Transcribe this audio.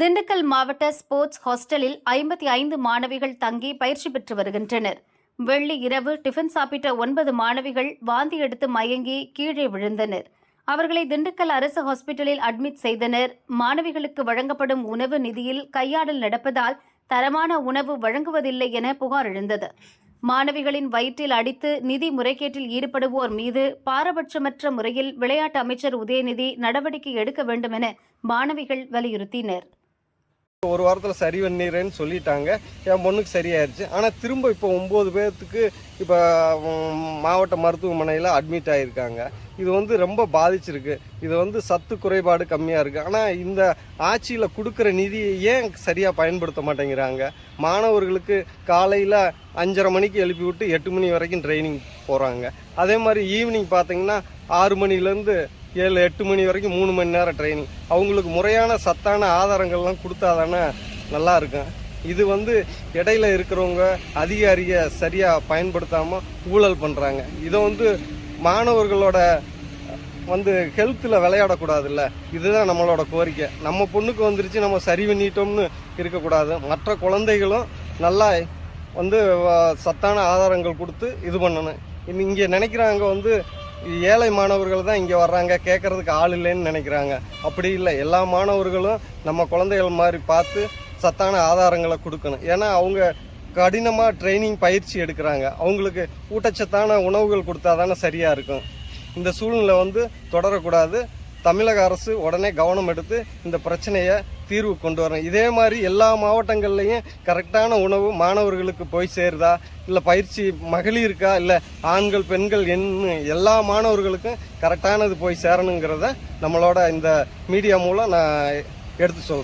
திண்டுக்கல் மாவட்ட ஸ்போர்ட்ஸ் ஹாஸ்டலில் ஐம்பத்தி ஐந்து மாணவிகள் தங்கி பயிற்சி பெற்று வருகின்றனர். வெள்ளி இரவு டிஃபன் சாப்பிட்ட ஒன்பது மாணவிகள் வாந்தி எடுத்து மயங்கி கீழே விழுந்தனர். அவர்களை திண்டுக்கல் அரசு ஹாஸ்பிட்டலில் அட்மிட் செய்தனர். மாணவிகளுக்கு வழங்கப்படும் உணவு நிதியில் கையாடல் நடப்பதால் தரமான உணவு வழங்குவதில்லை என புகார் எழுந்தது. மாணவிகளின் வயிற்றில் அடித்து நிதி முறைகேட்டில் ஈடுபடுவோர் மீது பாரபட்சமற்ற முறையில் விளையாட்டு அமைச்சர் உதயநிதி நடவடிக்கை எடுக்க வேண்டும் என மாணவிகள் வலியுறுத்தினர். ஒரு வாரத்தில் சரி பண்ணிடுறேன்னு சொல்லிட்டாங்க. என் பொண்ணுக்கு சரியாயிருச்சு. ஆனால் திரும்ப இப்போ ஒம்பது பேர்த்துக்கு இப்போ மாவட்ட மருத்துவமனையில் அட்மிட் ஆகியிருக்காங்க இது வந்து ரொம்ப பாதிச்சிருக்கு. இது வந்து சத்து குறைபாடு கம்மியாக இருக்குது ஆனால் இந்த ஆட்சியில் கொடுக்குற நிதியை ஏன் சரியாக பயன்படுத்த மாட்டேங்கிறாங்க? மாணவர்களுக்கு காலையில் அஞ்சரை மணிக்கு எழுப்பி விட்டு எட்டு மணி வரைக்கும் ட்ரைனிங் போகிறாங்க அதே மாதிரி ஈவினிங் பார்த்தீங்கன்னா ஆறு மணிலேருந்து ஏழு எட்டு மணி வரைக்கும் மூணு மணி நேரம் ட்ரைனிங் அவங்களுக்கு முறையான சத்தான ஆதாரங்கள்லாம் கொடுத்தா தானே நல்லா இருக்கும். இது வந்து இடையில இருக்கிறவங்க அதிகாரியை சரியாக பயன்படுத்தாமல் ஊழல் பண்ணுறாங்க இதை வந்து மாணவர்களோட வந்து ஹெல்த்தில் விளையாடக்கூடாதுல்ல. இதுதான் நம்மளோட கோரிக்கை. நம்ம பொண்ணுக்கு வந்துருச்சு நம்ம சரி பண்ணிட்டோம்னு இருக்கக்கூடாது. மற்ற குழந்தைகளும் நல்லா வந்து சத்தான ஆதாரங்கள் கொடுத்து இது பண்ணணும். இங்கே நினைக்கிறாங்க வந்து ஏழை மாணவர்கள் தான் இங்கே வர்றாங்க கேட்கறதுக்கு ஆள் இல்லைன்னு நினைக்கிறாங்க. அப்படி இல்லை எல்லா மாணவர்களும் நம்ம குழந்தைகள் மாதிரி பார்த்து சத்தான ஆதாரங்களை கொடுக்கணும். ஏன்னா அவங்க கடினமாக ட்ரைனிங் பயிற்சி எடுக்கிறாங்க. அவங்களுக்கு ஊட்டச்சத்தான உணவுகள் கொடுத்தா தானே சரியாக இருக்கும். இந்த சூழ்நிலை வந்து தொடரக்கூடாது. தமிழக அரசு உடனே கவனம் எடுத்து இந்த பிரச்சனையை தீர்வு கொண்டு வரணும். இதே மாதிரி எல்லா மாவட்டங்கள்லையும் கரெக்டான உணவு மாணவர்களுக்கு போய் சேருதா? இல்லை பயிற்சி மகளிருக்கா இல்லை ஆண்கள் பெண்கள் என்ன? எல்லா மாணவர்களுக்கும் கரெக்டானது போய் சேரணுங்கிறத நம்மளோட இந்த மீடியா மூலம் நான் எடுத்து சொல்கிறேன்